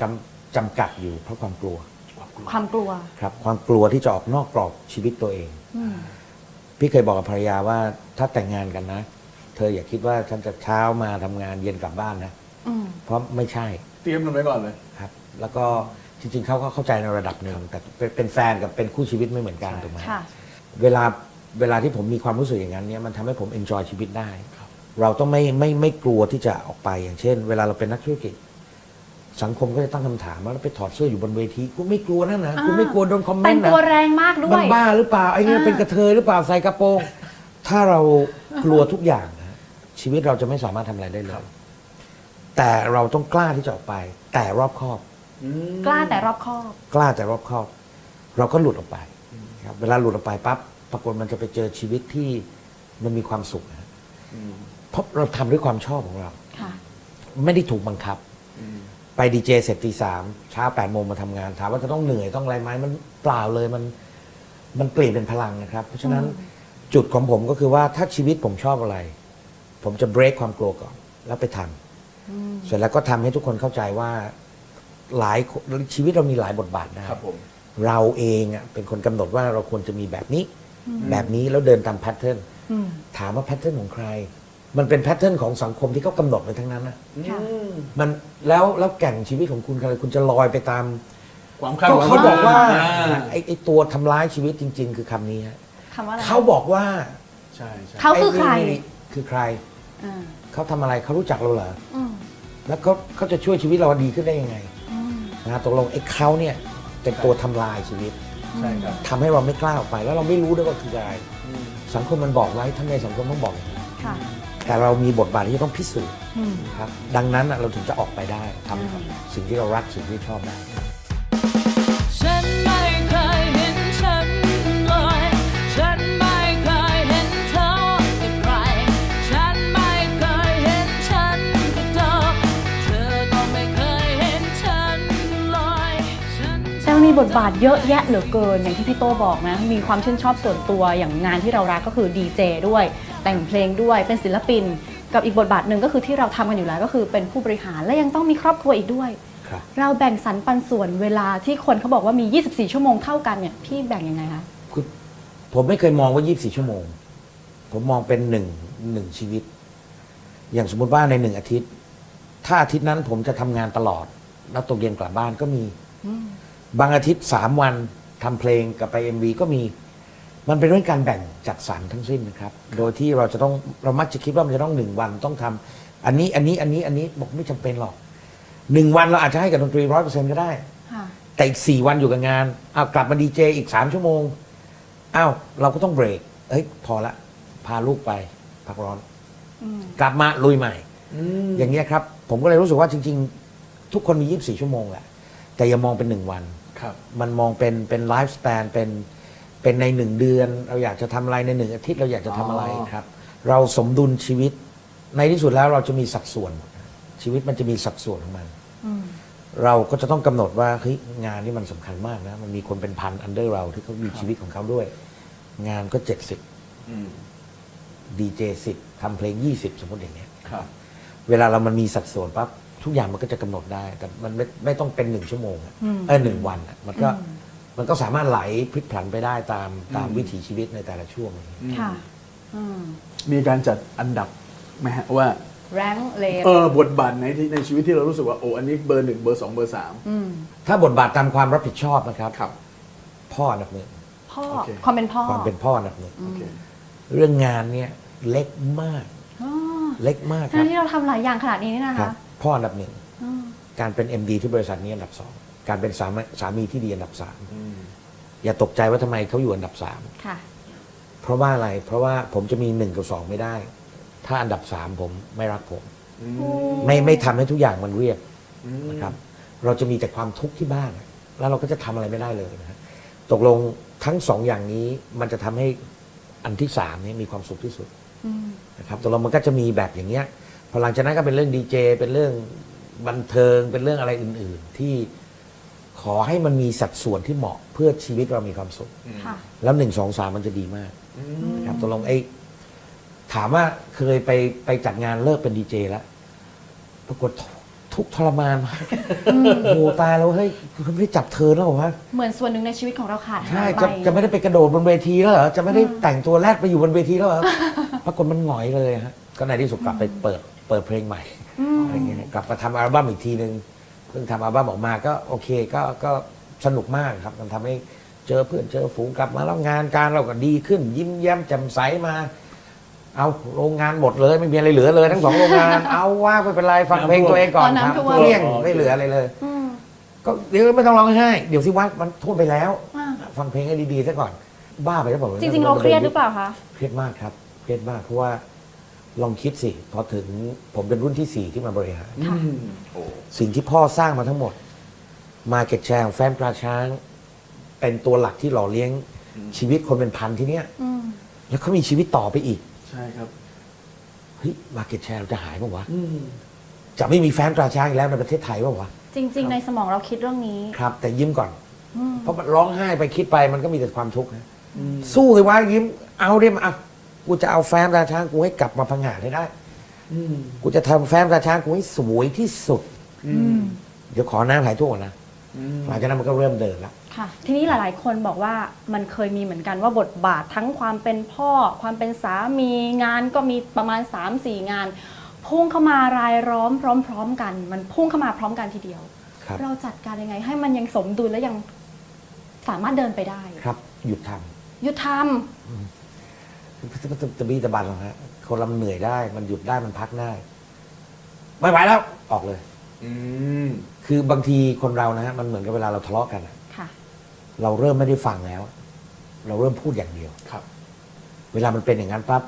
Speaker 4: กำจำกัดอยู่เพราะความกลัว
Speaker 1: ความกลัว
Speaker 4: ครับความกลัวที่จะออกนอกกรอบชีวิตตัวเอง
Speaker 1: อืม
Speaker 4: พี่เคยบอกกับภรรยาว่าถ้าแต่งงานกันนะ เธออย่าคิดว่าฉันจะเช้ามาทำงานเย็นกลับบ้านนะ
Speaker 1: อืม
Speaker 4: เพราะไม่ใช่
Speaker 2: เตรียมกันไว้ก่อนเลย
Speaker 4: ครับ แล้วก็ จริงๆเขาก็เข้าใจในระดับหนึ่งแต่เป็นเป็นแฟนกับเป็นคู่ชีวิตไม่เหมือนกัน
Speaker 2: ใช่
Speaker 4: ถูกไหม
Speaker 1: ค่ะ
Speaker 4: เวลาเวลาที่ผมมีความรู้สึกอย่างนั้นเนี่ยมันทำให้ผมเอนจอยชีวิตได้ เราต้องไม่ไม่ไม่กลัวที่จะออกไปอย่างเช่น เวลาเราเป็นนักธุรกิจ สังคมก็จะตั้งคำถามว่าเราไปถอดเสื้ออยู่บนเวทีคุณไม่กลัวนั่นนะ
Speaker 1: อ่า
Speaker 4: คุณไม่กลัวโดนคอมเม
Speaker 1: แต่
Speaker 4: น
Speaker 1: ง
Speaker 4: ต์นะ
Speaker 1: ตัวแรงมากด้ว
Speaker 4: มัน
Speaker 1: ย
Speaker 4: บ้าหรือเปล่าไอ้เนี่ย
Speaker 1: อ่า
Speaker 4: เป็นกระเทยหรือเปล่าใส่กระโปรง ถ้าเรากลัวทุกอย่างนะชีวิตเราจะไม่สามารถทำอะไรได้เลยแต่เราต้องกล้าที่จะออกไป แต่รอบคอบ
Speaker 1: กล้าแต่รอบคอบ
Speaker 4: กล้าแต่รอบคอบ เราก็หลุดออกไปครับเวลาหลุดออกไปปั๊บปรากฏมันจะไปเจอชีวิตที่มันมีความสุขนะเพราะเราทำด้วยความชอบของเรา
Speaker 1: ค่ะ
Speaker 4: ไม่ได้ถูกบังคับ ไปดีเจเสร็จตีสามเช้าแปดโมงมาทำงาน ถามว่าจะต้องเหนื่อยต้องอะไรไหมมันเปล่าเลยมันมันเปลี่ยนเป็นพลังนะครับ เพราะฉะนั้นจุดของผมก็คือว่าถ้าชีวิตผมชอบอะไร ผมจะ break ความกลัวก่อน แล้วไปทำเสร็จแล้วก็ทำให้ทุกคนเข้าใจว่า หลายคนชีวิตเรามีหลายบทบาทได้
Speaker 2: ครับผม
Speaker 4: เราเองอะเป็นคนกำหนดว่าเราควรจะมีแบบนี้ แบบนี้แล้วเดินตามแพทเทิร์น
Speaker 1: อืม
Speaker 4: ถามว่าแพทเทิร์นของใคร มันเป็นแพทเทิร์นของสังคมที่เขากำหนดไว้ทั้งนั้นนะ
Speaker 1: ค่ะ
Speaker 4: มันแล้วแล้วแก่นชีวิตของคุณคืออะไรคุณจะลอยไปตาม
Speaker 2: ความคาด
Speaker 4: ก็
Speaker 2: หวัง
Speaker 4: เขาบอกว่า
Speaker 2: อ่า
Speaker 4: ไอ้ไอ้ตัวทำร้ายชีวิตจริง ๆ คือคำนี้ฮะ
Speaker 1: คำว่าอะไร
Speaker 4: เขาบอกว่า
Speaker 2: ใช่ใช่
Speaker 1: เขาคือใคร
Speaker 4: ไนี่คือใคร
Speaker 1: อ่า
Speaker 4: เขาทำอะไรเขารู้จักเราเหรอ
Speaker 1: อืม
Speaker 4: แล้วเขาเขาจะช่วยชีวิตเราดีขึ้นได้ยังไง
Speaker 1: อืม
Speaker 4: นะฮะตกลงไอ้เขาเนี่ยเป็นตัวทำลายชีวิต
Speaker 2: ใช่ครับ
Speaker 4: ทำให้เราไม่กล้าออกไป แล้วเราไม่รู้ด้วยว่าคืออะไร สังคมมันบอกไว้ทำไมสังคมต้องบอกอย่างนี้
Speaker 1: ค่ะ
Speaker 4: แต่เรามีบทบาทที่จะต้องพิสูจน์
Speaker 1: อืม
Speaker 4: ครับ ดังนั้นน่ะเราถึงจะออกไปได้ทำสิ่งที่เรารักสิ่งที่ชอบได้
Speaker 5: ฉัน
Speaker 1: บทบาทเยอะแยะเหลือเกินอย่างที่พี่โตบอกนะ มีความชื่นชอบส่วนตัวอย่างงานที่เรารักก็คือดีเจด้วย แต่งเพลงด้วยเป็นศิลปิน กับอีกบทบาทหนึ่งก็คือที่เราทำกันอยู่แล้วก็คือเป็นผู้บริหารและยังต้องมีครอบครัวอีกด้วย
Speaker 4: ครับ
Speaker 1: เราแบ่งสรรปันส่วนเวลาที่คนเขาบอกว่ามี 24 ชั่วโมงเท่ากันเนี่ยพี่แบ่งยังไงคะ
Speaker 4: คือผมไม่เคยมองว่า 24 ชั่วโมง ผมมองเป็นหนึ่งหนึ่งชีวิต อย่างสมมติว่าในหนึ่งอาทิตย์ ถ้าอาทิตย์นั้นผมจะทำงานตลอด แล้วตกเย็นกลับบ้านก็มี บางอาทิตย์สามวันทำเพลงกับไป MV ก็มี มันเป็นเรื่องการแบ่งจัดสรรทั้งสิ้นนะครับ โดยที่เราจะต้องเรามักจะคิดว่ามันจะต้องหนึ่งวันต้องทำอันนี้อันนี้อันนี้อันนี้บอกไม่จำเป็นหรอกหนึ่งวันเราอาจจะให้กับดนตรีร้อยเปอร์เซ็นต์ก็ได้
Speaker 1: ค่ะ
Speaker 4: แต่อีกสี่วันอยู่กับงานอ้าวกลับมาดีเจอีกสามชั่วโมงอ้าวเราก็ต้องเบรกเฮ้ยพอละ พาลูกไปพักร้อน
Speaker 1: อืม
Speaker 4: กลับมาลุยใหม่อย่างเงี้ยครับ ผมก็เลยรู้สึกว่าจริง ๆ ทุกคนมี 24 ชั่วโมงแหละแต่อย่ามองเป็นหนึ่งวัน
Speaker 2: ครับ
Speaker 4: มันมองเป็นเป็นไลฟ์ส p ปนเป็นเป็นในหนึ่งเดือน เราอยากจะทำอะไรในหนึ่งอาทิตย์เราอยากจะทำอะไร
Speaker 2: อ๋อ
Speaker 4: ครับ เราสมดุลชีวิต ในที่สุดแล้วเราจะมีสัดส่วน ชีวิตมันจะมีสัดส่วนของมัน
Speaker 1: อืม
Speaker 4: เราก็จะต้องกำหนดว่าเฮ้ยงานนี่มันสำคัญมากนะมันมีคนเป็นพันอันเดอร์เราที่เขามีชีวิตของเขาด้วย งานก็เจ็ดสิบ
Speaker 2: อืม
Speaker 4: ดีเจสิบทำเพลงยี่สิบสมมติอย่างเงี้ย
Speaker 2: ครับ
Speaker 4: เวลาเรามันมีสัดส่วนปั๊บ ทุกอย่างมันก็จะกำหนดได้ แต่มันไม่ไม่ต้องเป็นหนึ่งชั่วโมงอะ
Speaker 1: อืม
Speaker 4: เออหนึ่งวันอะมันก็
Speaker 1: อืม
Speaker 4: มันก็สามารถไหลพลิกผันไปได้ตามตาม
Speaker 2: อืม
Speaker 4: วิถีชีวิตในแต่ละช่วงอย่างเงี้ย
Speaker 1: ค่ะอืม
Speaker 2: มีการจัดอันดับไหมฮะว่า
Speaker 1: แรงเลฟ
Speaker 2: เออบทบาทไหนที่ในชีวิตที่เรารู้สึกว่าโอ้อันนี้เบอร์หนึ่งเบอร์สองเบอร์สาม
Speaker 1: อืม
Speaker 4: ถ้าบทบาทตามความรับผิดชอบนะครับ
Speaker 2: ครับ
Speaker 4: พ่ออันดับหนึ่ง
Speaker 1: พ่อ
Speaker 2: โอเค
Speaker 1: ความเป็นพ่อ
Speaker 4: ความเป็นพ่ออันดับหนึ่ง
Speaker 2: โอเค
Speaker 4: เรื่องงานเนี่ยเล็กมาก
Speaker 1: อ๋อ
Speaker 4: เล็กมากค
Speaker 1: ทั้
Speaker 4: รับ
Speaker 1: งที่เราทำหลายอย่างขนาดนี้นี่นะ
Speaker 4: ครั
Speaker 1: คะ
Speaker 4: บ พ่ออันดับหนึ่ง
Speaker 1: อืม
Speaker 4: การเป็น MD ที่บริษัทนี้อันดับสองการเป็นสามีสามีที่ดีอันดับสามอย่าตกใจว่าทำไมเขาอยู่อันดับสาม
Speaker 1: ค่ะ
Speaker 4: เพราะว่าอะไร เพราะว่าผมจะมีหนึ่งกับสองไม่ได้ ถ้าอันดับสามผมไม่รักผมไม่ไม่ทำให้ทุกอย่างมันเรียบนะครับ เราจะมีแต่ความทุกข์ที่บ้านอะแล้วเราก็จะทำอะไรไม่ได้เลยนะฮะตกลงทั้งสองอย่างนี้มันจะทำให้อันที่สามนี้มีความสุขที่สุด
Speaker 1: อืม
Speaker 4: นะครับตกลงมันก็จะมีแบบอย่างเงี้ย พอหลังจากนั้นก็เป็นเรื่องดีเจเป็นเรื่องบันเทิงเป็นเรื่องอะไรอื่น ๆ ที่ขอให้มันมีสัดส่วนที่เหมาะเพื่อชีวิตเรามีความสุข
Speaker 1: ค่ะ
Speaker 4: แล้วหนึ่งสองสามมันจะดีมากนะครับตกลงไอ้ถามว่าเคยไปไปจัดงานเลิกเป็นดีเจแล้วปรากฏทุกข์ทรมานมากโอ้โหตายแล้วเฮ้ยคุณไม่ได้จับเธอแล้วเหรอวะ
Speaker 1: เหมือนส่วนหนึ่งในชีวิตของเราขาดหา
Speaker 4: ใช่
Speaker 1: ยไป
Speaker 4: จะจะไม่ได้ไปกระโดดบนเวทีแล้วเหรอจะไม่ได้แต่งตัวแรกไปอยู่บนเวทีแล้วเหรอปรากฏมันหงอยเลยฮะก็ในที่สุดกลับไปเปิด เปิดเพลงใหม่
Speaker 1: อืม
Speaker 4: อะไรเงี้ยกลับมาทำอัลบั้มอีกทีนึงเพิ่งทำอัลบั้มออกมาก็โอเคก็ก็สนุกมากครับมันทำให้เจอเพื่อนเจอฝูงกลับมาแล้วงานการเราก็ดีขึ้น ยิ้มแย้มแจ่มใสมา เอาโรงงานหมดเลย ไม่มีอะไรเหลือเลยทั้งสองโรงงาน เอาว่าไม่เป็นไรฟังเพลงตัวเองก่อน
Speaker 1: อ๋อน้ำ
Speaker 4: ครับ
Speaker 1: ท่วม
Speaker 4: เกลี้ยงไม่เหลืออะไรเลย
Speaker 1: อืม
Speaker 4: ก็เดี๋ยวไม่ต้องร้องไห้เดี๋ยวสิวัดมันท่วมไปแล้ว
Speaker 1: อ่า
Speaker 4: ฟังเพลงให้ดีๆซะก่อน บ้าไปแล้วบอก
Speaker 1: จริงๆเราเครียดหรือเปล่าคะ
Speaker 4: เครียดมากครับ เครียดมากเพราะว่า ลองคิดสิพอถึงผมเป็นรุ่นที่สี่ที่มาบริหาร
Speaker 1: ค่ะ
Speaker 2: โอ้
Speaker 4: สิ่งที่พ่อสร้างมาทั้งหมด มาเก็ตแชร์ของแฟนปลาช้าง เป็นตัวหลักที่หล่อเลี้ยงชีวิตคนเป็นพันที่เนี้ย
Speaker 1: อืม
Speaker 4: แล้วเขามีชีวิตต่อไปอีก
Speaker 2: ใช่ครับ
Speaker 4: เฮ้ยมาเก็ตแชร์เราจะหายป่าวะจะไม่มีแฟนปลาช้างอีกแล้วในประเทศไทยป่าวะ
Speaker 1: จริง ๆ ในสมองเราคิดเรื่องนี้
Speaker 4: ครับ แต่ยิ้มก่อน
Speaker 1: อืม
Speaker 4: เพราะมันร้องไห้ไปคิดไปมันก็มีแต่ความทุกข์นะสู้เลยว่ายิ้ม เอาเดี๋ยวมาอะ กูจะเอาแฟนปลาช้างกูให้กลับมาพังงาดให้ได้กูจะทำแฟนปลาช้างกูให้สวยที่สุด
Speaker 1: อืม
Speaker 4: เดี๋ยวขอน้ำหายทั่วก่อนนะหลังจากนั้นมันก็เริ่มเดินละ
Speaker 1: ค่ะ ทีนี้หลาย ๆ คนบอกว่ามันเคยมีเหมือนกันว่าบทบาททั้งความเป็นพ่อ ความเป็นสามีงานก็มีประมาณ 3-4 งาน พุ่งเข้ามารายล้อมพร้อม ๆ กัน มันพุ่งเข้ามาพร้อมกันทีเดียว
Speaker 4: ครับ
Speaker 1: เราจัดการยังไง ให้มันยังสมดุลและยังสามารถเดินไปได้
Speaker 4: ครับ หยุดท
Speaker 1: หยุดทำ
Speaker 4: ตะบีตะบันหรอกฮะคนเรามันเหนื่อยได้ มันหยุดได้มันพักได้ไม่ไหวแล้วออกเลย
Speaker 2: อืม
Speaker 4: คือบางทีคนเรานะฮะมันเหมือนกับเวลาเราทะเลาะกันอะ
Speaker 1: ค่ะ
Speaker 4: เราเริ่มไม่ได้ฟังแล้ว เราเริ่มพูดอย่างเดียว
Speaker 2: ครับ
Speaker 4: เวลามันเป็นอย่างนั้นปั๊บ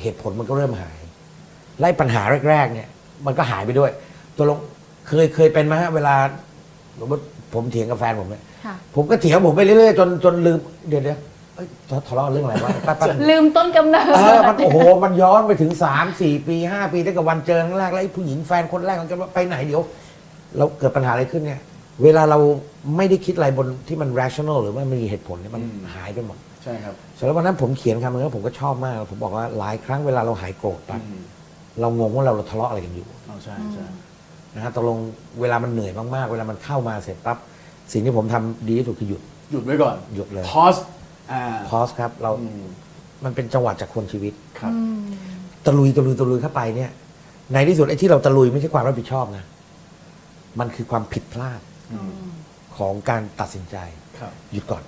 Speaker 4: เหตุผลมันก็เริ่มหายไล่ปัญหาแรก ๆ เนี่ย มันก็หายไปด้วยตัวลงเคยเคยเป็นไหมฮะเวลาสมมติผมเถียงกับแฟนผมเนี่ย
Speaker 1: ค่ะ
Speaker 4: ผมก็เถียงผมไปเรื่อยๆจนจนลืมเดี๋ยวเดี๋ยว เอ้ยทะเลาะเรื่องอะไรวะแป๊บๆ
Speaker 1: ลืมต้นกำเนิด
Speaker 4: เออมันโอ้โห มันย้อนไปถึงสามสี่ปีห้าปีตั้งแต่วันเจอครั้งแรกแล้วไอ้ผู้หญิงแฟนคนแรกของแกันว่าไปไหนเดี๋ยว เราเกิดปัญหาอะไรขึ้นเนี่ย เวลาเราไม่ได้คิดอะไรบนที่มัน rational หรือว่ามันมีเหตุผลเนี่ยมัน
Speaker 2: อืม
Speaker 4: หายไปหมด
Speaker 2: ใช่ครับ
Speaker 4: สำหรับวันนั้นผมเขียนคำนึงแล้วผมก็ชอบมาก ผมบอกว่าหลายครั้งเวลาเราหายโกรธปั๊บ
Speaker 2: อืม
Speaker 4: เรางงว่าเราทะเลาะอะไรกันอยู่
Speaker 2: เอาใช่ใช่
Speaker 4: นะฮะตกลงเวลามันเหนื่อยมากๆ เวลามันเข้ามาเสร็จปั๊บสิ่งที่ผมทำดีที่สุดคือหยุด
Speaker 2: หยุดไว้ก่อน
Speaker 4: หยุดเลย
Speaker 2: พอส อ่า
Speaker 4: พอสครับเรา
Speaker 2: อืม
Speaker 4: มันเป็นจังหวะจากคนชีวิต
Speaker 2: ครับ
Speaker 4: ตะลุยตะลุยตะลุยเข้าไปเนี่ย ในที่สุดไอ้ที่เราตะลุยไม่ใช่ความรับผิดชอบนะ มันคือความผิดพลาด
Speaker 2: อืม
Speaker 4: ของการตัดสินใจ
Speaker 2: ครับ
Speaker 4: หยุดก่อน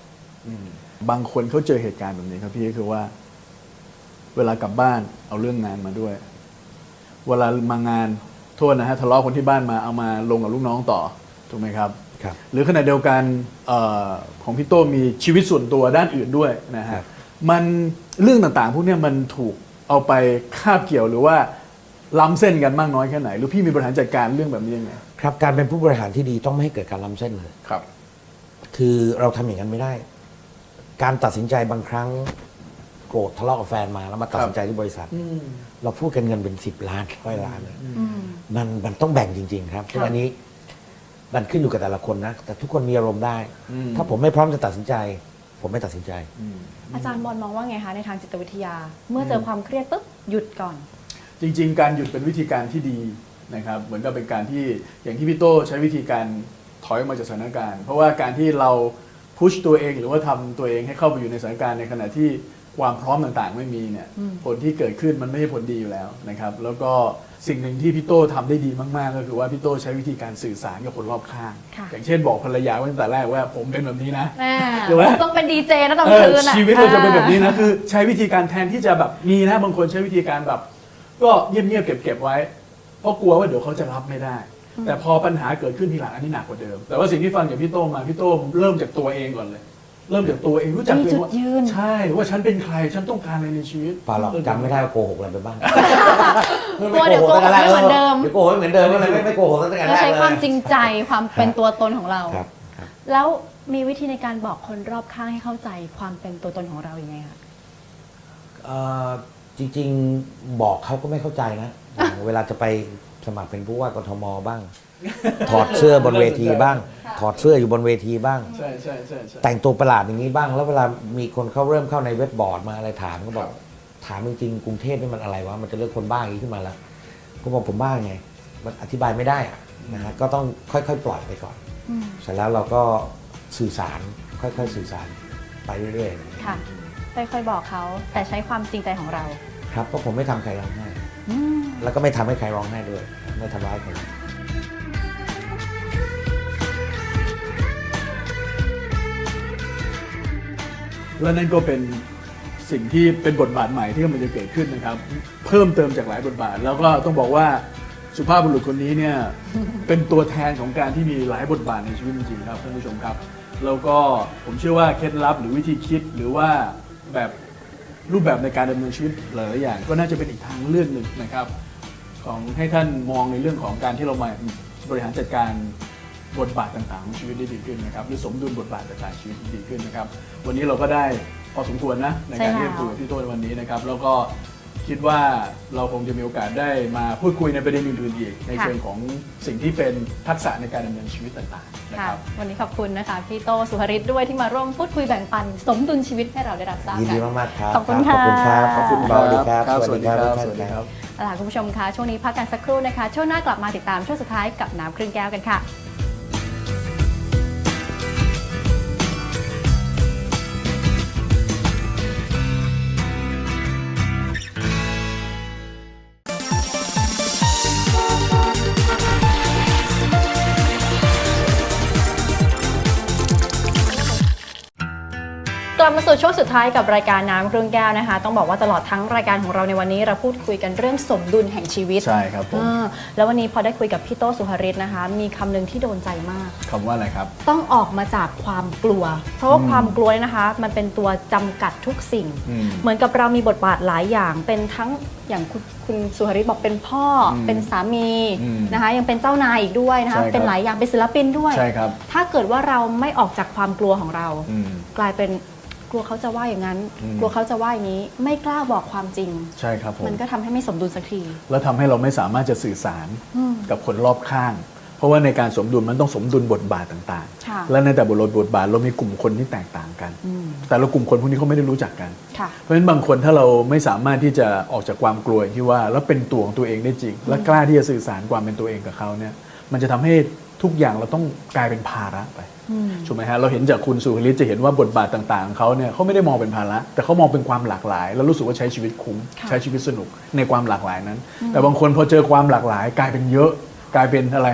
Speaker 2: อืมบางคนเขาเจอเหตุการณ์แบบนี้ครับพี่ก็คือว่า เวลากลับบ้านเอาเรื่องงานมาด้วย เวลามางานโทษนะฮะทะเลาะคนที่บ้านมาเอามาลงกับลูกน้องต่อถูกไหมครับ
Speaker 4: ครับ
Speaker 2: หรือขณะเดียวกันเออของพี่โต้มีชีวิตส่วนตัวด้านอื่นด้วยนะ
Speaker 4: ครั
Speaker 2: ฮะ
Speaker 4: บ
Speaker 2: มันเรื่องต่างๆ พวกเนี้ยมันถูกเอาไปคาบเกี่ยวหรือว่าล้ำเส้นกันมากน้อยแค่ไหน หรือพี่มีบริหารจัดการเรื่องแบบนี้ยังไง
Speaker 4: ครับการเป็นผู้บริหารที่ดีต้องไม่ให้เกิดการล้ำเส้นเลย
Speaker 2: ครับ
Speaker 4: คือเราทำอย่างนั้นไม่ได้ การตัดสินใจบางครั้งโกรธทะเลาะกับแฟนมาแล้วมาตัดสินใจที่บริษัทเราพูดกันเงินเป็นสิบล้านร้อยล้านเลยมันมันต้องแบ่งจริง ๆ ครับซึ่งอันนี้ มันขึ้นอยู่กับแต่ละคนนะ แต่ทุกคนมีอารมณ์ได้
Speaker 2: อืม
Speaker 4: ถ้าผมไม่พร้อมจะตัดสินใจ ผมไม่ตัดสินใจ
Speaker 1: อาจารย์บอลมองว่าไงคะในทางจิตวิทยา เมื่อเจอความเครียดปุ๊บหยุดก่อน
Speaker 2: จริง ๆ การหยุดเป็นวิธีการที่ดีนะครับ เหมือนกับเป็นการที่อย่างที่พี่โต้ใช้วิธีการถอยออกมาจากสถานการณ์ เพราะว่าการที่เราพุชตัวเองหรือว่าทำตัวเองให้เข้าไปอยู่ในสถานการณ์ในขณะที่ ความพร้อมต่างๆ ไม่มีเนี่ยผลที่เกิดขึ้นมันไม่ใช่ผลดีอยู่แล้วนะครับแล้วก็สิ่งหนึ่งที่พี่โต้ทำได้ดีมากๆ ก็คือว่าพี่โต้ใช้วิธีการสื่อสารกับคนรอบข้าง
Speaker 1: ค่ะ
Speaker 2: อย่างเช่นบอกภรรยาไว้ตั้งแต่แรกว่าผมเป็นแบบนี้นะ
Speaker 1: แม่
Speaker 2: หรือว่า
Speaker 1: ผมต้องเป็นดีเจนะตอน
Speaker 2: เออ
Speaker 1: คืนอะ
Speaker 2: ชีวิตเราจะเป็นแบบนี้นะคือใช้วิธีการแทนที่จะแบบมีนะบางคนใช้วิธีการแบบ ก็เงียบๆเก็บๆไว้ เพราะกลัวว่าเดี๋ยวเขาจะรับไม่ได้ แต่พอปัญหาเกิดขึ้นทีหลังอันนี้หนักกว่าเดิม แต่ว่าสิ่งที่ฟังจากพี่โต้มาพี่โต้เริ่มจากตัวเองก่อนเลย เริ่มจากตัวเองรู้จักตัวเองว่า
Speaker 1: มีจุดยืน
Speaker 2: ใช่ว่าฉันเป็นใครฉันต้องการอะไรในชีวิต
Speaker 4: ปาหรอกจำไม่ได้ว่าโกหกอะไรไปบ้าง
Speaker 1: กลัวเดี๋ยวโกหกไม่เหมือนเดิม
Speaker 4: เดี๋ยวโกหกไม่เหมือนเดิมก็เลยไม่ไม่โกหกตั้งแต่แรก
Speaker 1: เรา
Speaker 4: เลย
Speaker 1: ใช้ความจริงใจความเป็นตัวตนของเรา
Speaker 4: ครับครับ
Speaker 1: แล้วมีวิธีในการบอกคนรอบข้างให้เข้าใจความเป็นตัวตนของเราอย่างไงคะ
Speaker 4: เอ่อจริง ๆ บอกเขาก็ไม่เข้าใจนะ เวลาจะไปสมัครเป็นผู้ว่ากทมบ้าง ถอดเสื้อบนเวทีบ้าง ถอดเสื้ออยู่บนเวทีบ้าง
Speaker 2: ใช่ใช่ใช่ใช่
Speaker 4: แต่งตัวประหลาดอย่างนี้บ้าง แล้วเวลามีคนเข้าเริ่มเข้าในเว็บบอร์ดมาอะไรถามก็บอก ถามจริงๆกรุงเทพนี่มันอะไรวะ มันจะเลือกคนบ้าอย่างนี้ขึ้นมาแล้วผมบอกผมบ้าไง มันอธิบายไม่ได้อะนะฮะ ก็ต้องค่อยๆ ปล่อยไปก่อนเสร็จแล้วเราก็สื่อสารค่อยๆ สื่อสารไปเรื่อยๆ
Speaker 1: ค่ะ ค่อยๆบอกเขาแต่ใช้ความจริงใจของเรา
Speaker 4: ครับเพราะผมไม่ทำใครร้องไห้
Speaker 1: อืม
Speaker 4: แล้วก็ไม่ทำให้ใครร้องไห้ด้วย ไม่ทำร้ายใคร
Speaker 2: และนั่นก็เป็นสิ่งที่เป็นบทบาทใหม่ที่กำลังจะเกิดขึ้นนะครับ เพิ่มเติมจากหลายบทบาท แล้วก็ต้องบอกว่าสุภาพบุรุษคนนี้เนี่ยเป็นตัวแทนของการที่มีหลายบทบาทในชีวิตจริงๆครับท่านผู้ชมครับ แล้วก็ผมเชื่อว่าเคล็ดลับหรือวิธีคิดหรือว่าแบบรูปแบบในการดำเนินชีวิตหลายๆอย่าง ก็น่าจะเป็นอีกทางเลือกหนึ่งนะครับ ของให้ท่านมองในเรื่องของการที่เรามาบริหารจัดการ บทบาทต่างๆของชีวิตได้ดีขึ้นนะครับหรือสมดุลบทบาทต่างๆชีวิตที่ดีขึ้นนะครับ วันนี้เราก็ได้พอสมควรนะในการ
Speaker 1: ใช่
Speaker 2: ที่
Speaker 1: แล้ว
Speaker 2: จะคุยกับพี่โต้ในวันนี้นะครับ แล้วก็คิดว่าเราคงจะมีโอกาสได้มาพูดคุยในประเด็นอื่นๆอีกในเชิงของสิ่งที่เป็นทักษะในการดำเนินชีวิตต่างๆนะ
Speaker 1: ค่ะ
Speaker 2: ครับ
Speaker 1: วันนี้ขอบคุณนะคะพี่โตสุภริตด้วยที่มาร่วมพูดคุยแบ่งปัน สมดุลชีวิตให้เราได้รับทราบ
Speaker 4: ยิน
Speaker 1: กั
Speaker 4: ดี
Speaker 1: น
Speaker 4: มากๆครับ
Speaker 1: ขอบคุณ
Speaker 4: ขอบคุณค
Speaker 1: ค่ะ
Speaker 4: รับขอบคุณเบาดีครับ
Speaker 2: สวัสดีครับ
Speaker 4: ทุก
Speaker 2: ส
Speaker 4: ท่าน
Speaker 2: วัสดีครับ
Speaker 1: เอาล่ะคุณผู้ชมคะช่วงนี้พักกันสักครู่นะคะช่วงหน้ากลับมาติดตามช่วงสุดท้ายกับน้ำครึ่งแก้วกันค่ะ สู่ช่วงสุดท้ายกับรายการน้ำครึ่งแก้วนะคะ ต้องบอกว่าตลอดทั้งรายการของเราในวันนี้เราพูดคุยกันเรื่องสมดุลแห่งชีวิต
Speaker 2: ใช่ครับผม
Speaker 1: อ่าแล้ววันนี้พอได้คุยกับพี่โตสุภริตนะคะ มีคำหนึงที่โดนใจมาก
Speaker 2: คำว่าอะไรครับ
Speaker 1: ต้องออกมาจากความกลัว เพราะว่าความกลัวเนี่ยนะคะ มันเป็นตัวจำกัดทุกสิ่ง
Speaker 2: อืม
Speaker 1: เหมือนกับเรามีบทบาทหลายอย่าง เป็นทั้งอย่างคุณคุณสุภริตบอกเป็นพ่ออ
Speaker 2: ม
Speaker 1: เป็นสามี
Speaker 2: อืม
Speaker 1: นะคะ ยังเป็นเจ้านายอีกด้วยนะคะ
Speaker 2: ใช่ครับ
Speaker 1: เป็นหลายอย่างเป็นศิลปินด้วย
Speaker 2: ใช่ครับ
Speaker 1: ถ้าเกิดว่าเราไม่ออกจากความกลัวของเรา
Speaker 2: อืม
Speaker 1: กลายเป็น กลัวเขาจะว่าอย่างนั้น
Speaker 2: อืม
Speaker 1: กลัวเขาจะว่าอย่างนี้ ไม่กล้าบอกความจริง
Speaker 2: ใช่ครับผม
Speaker 1: มันก็ทำให้ไม่สมดุลสักที
Speaker 2: แล้วทำให้เราไม่สามารถจะสื่อสาร
Speaker 1: อืม
Speaker 2: กับคนรอบข้าง เพราะว่าในการสมดุลมันต้องสมดุลบทบาทต่าง
Speaker 1: ค่ะ
Speaker 2: ๆ และในแต่บทบทบทบาทเรามีกลุ่มคนที่แตกต่างกัน
Speaker 1: อืม
Speaker 2: แต่ละกลุ่มคนพวกนี้เขาไม่ได้รู้จักกัน
Speaker 1: ค่ะ
Speaker 2: เพราะฉะนั้นบางคนถ้าเราไม่สามารถที่จะออกจากความกลัวอย่างที่ว่า แล้วเป็นตัวของตัวเองได้จริง และกล้าที่จะสื่อสารความเป็นตัวเองกับเขาเนี่ยมันจะทำให้ ทุกอย่างเราต้องกลายเป็นภาระไปถูกไหมฮะเราเห็นจากคุณสุริศจะเห็นว่าบทบาทต่างๆของเขาเนี่ยเขาไม่ได้มองเป็นภาระแต่เขามองเป็นความหลากหลาย แล้วรู้สึกว่าใช้ชีวิตคุ้ม
Speaker 1: ค่ะ
Speaker 2: ใช้ชีวิตสนุกในความหลากหลายนั้น แต่บางคนพอเจอความหลากหลาย กลายเป็นเยอะ กลายเป็นอะไร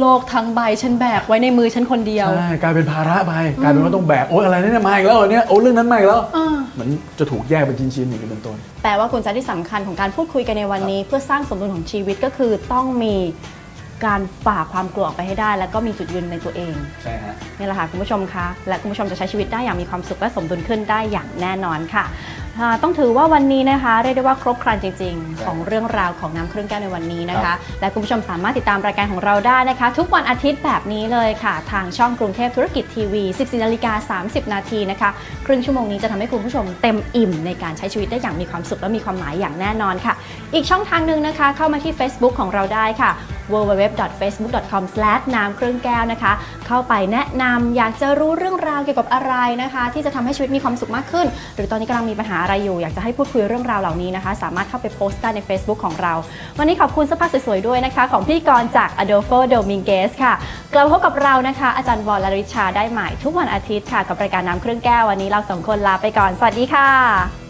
Speaker 1: โลกทั้งใบฉันแบกไว้ในมือฉันคนเดียว
Speaker 2: ใช่กลายเป็นภาระไปกลายเป็นว่าต้องแบกโอ๊ยอะไรเนี่ยมาอีกแล้วเหรอเนี่ยโอ้เรื่องนั้นมาอีกแล้ว
Speaker 1: อ่า
Speaker 2: เหมือนจะถูกแยกเป็นชิ้นๆอย่างนี้เป็นต้น
Speaker 1: แปลว่ากุญแจที่สำคัญของการพูดคุยกันในวันนี้ เพื่อสร้างสมดุลของชีวิตก็คือต้องมี การฝ่าความกลัวออกไปให้ได้ แล้วก็มีจุดยืนในตัวเอง
Speaker 2: ใช่ฮะ
Speaker 1: นี่แหละค่ะคุณผู้ชมคะและคุณผู้ชมจะใช้ชีวิตได้อย่างมีความสุขและสมดุลขึ้นได้อย่างแน่นอนค่ะอ่า ต้องถือว่าวันนี้นะคะเรียกได้ว่าครบครันจริง ๆ ของเรื่องราวของน้ำเครื่องแก้วในวันนี้นะ
Speaker 2: ครั
Speaker 1: คะ
Speaker 2: บ
Speaker 1: และคุณผู้ชมสามารถติดตามรายการของเราได้นะคะ ทุกวันอาทิตย์แบบนี้เลยค่ะ ทางช่องกรุงเทพธุรกิจทีวี 14นาฬิกา30 นาทีนะคะ ครึ่งชั่วโมงนี้จะทำให้คุณผู้ชมเต็มอิ่มในการใช้ชีวิตได้อย่างมีความสุขและมีความหมายอย่างแน่นอนค่ะ อีกช่องทางหนึ่งนะคะ เข้ามาที่ Facebook ของเราได้ค่ะ www.facebook.com น้ำเครื่องแก้วนะคะ เข้าไปแนะนำอยากจะรู้เรื่องราวเกี่ยวกับอะไรนะคะ ที่จะทำให้ชีวิตมีความสุขมากขึ้น หรือตอนนี้กำลังมีปัญหาอะไรอยู่ อยากจะให้พูดคุยเรื่องราวเหล่านี้นะคะ สามารถเข้าไปโพสต์ได้ใน Facebook ของเรา วันนี้ขอบคุณเสื้อผ้าสวยๆด้วยนะคะ ของพี่กรณ์จาก Adolfo Dominguez ค่ะ กลับมาพบกับเรานะคะ อาจารย์วอลและริชาได้ใหม่ทุกวันอาทิตย์ค่ะ กับรายการน้ำเครื่องแก้ววันนี้เราสองคนลาไปก่อน สวัสดีค่ะ